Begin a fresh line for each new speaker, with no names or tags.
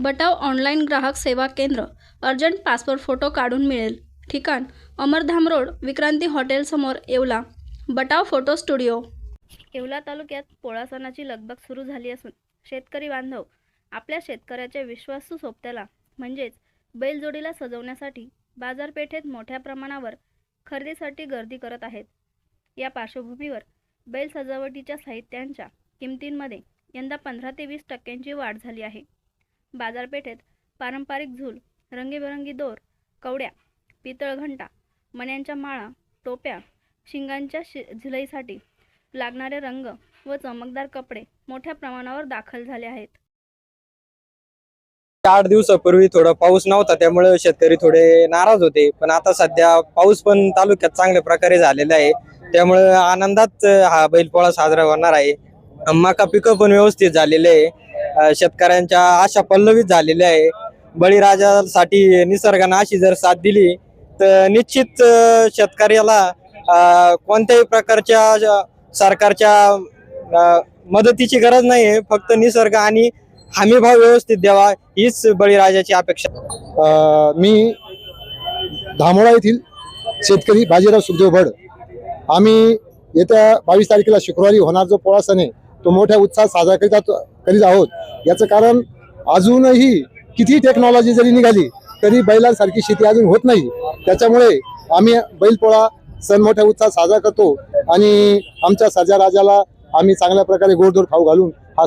बटाव online ग्राहक सेवा केंद्र अर्जंट पासपोर्ट फोटो काढून मिळेल. ठिकाण अमरधाम रोड विक्रांती हॉटेलसमोर Yeola. Batav photo studio. Yeola तालुक्यात पोळा सणाची लगबग सुरू झाली असून शेतकरी बांधव आपल्या शेतकऱ्याच्या विश्वासू सोबत्याला म्हणजेच बैलजोडीला सजवण्यासाठी बाजारपेठेत मोठ्या प्रमाणावर खरेदीसाठी गर्दी करत आहेत. या पार्श्वभूमीवर बैल सजावटीच्या साहित्यांच्या किमतींमध्ये यंदा पंधरा ते वीस टक्क्यांची वाढ झाली आहे. बाजारपेठेत पारंपरिक झूल रंगीबेरंगी दोर कवड्या पितळ घंटा मण्यांच्या माळा टोप्या शिंगांच्या शि झिलईसाठी लागणारे रंग व चमकदार कपडे मोठ्या प्रमाणावर दाखल झाले आहेत.
आठ दिवसापूर्वी थोडा पाऊस नव्हता त्यामुळे शेतकरी थोडे नाराज होते. पण आता सध्या पाऊस पण तालुक्यात चांगल्या प्रकारे झालेला आहे. त्यामुळे आनंदात हा बैलपोळा साजरा होणार आहे. मका पिकं पण व्यवस्थित झालेले आहे. शेतकऱ्यांच्या आशा पल्लवित झालेल्या आहे. बळीराजासाठी निसर्गानं अशी जर साथ दिली तर निश्चित शेतकऱ्याला कोणत्याही प्रकारच्या सरकारच्या अं, मदतीची गरज नाही आहे. फक्त निसर्ग आणि हमीभाव व्यवस्थित द्यावा हीच बळीराजाची अपेक्षा.
मी धामोळा येथील शेतकरी बाजीराव सुखदेव भड. आम्ही येत्या बावीस तारखेला शुक्रवारी होणार जो पोळा सण आहे तो मोठ्या उत्साहात साजरा करीत आहोत- करीत आहोत. याचं कारण अजूनही किती टेक्नॉलॉजी जरी निघाली तरी बैलांसारखी शेती अजून होत नाही. त्याच्यामुळे आम्ही बैलपोळा सण मोठ्या उत्साहात साजरा करतो आणि आमच्या सर्जा राजाला आम्ही चांगल्या प्रकारे गोडधोड खाऊ घालून हा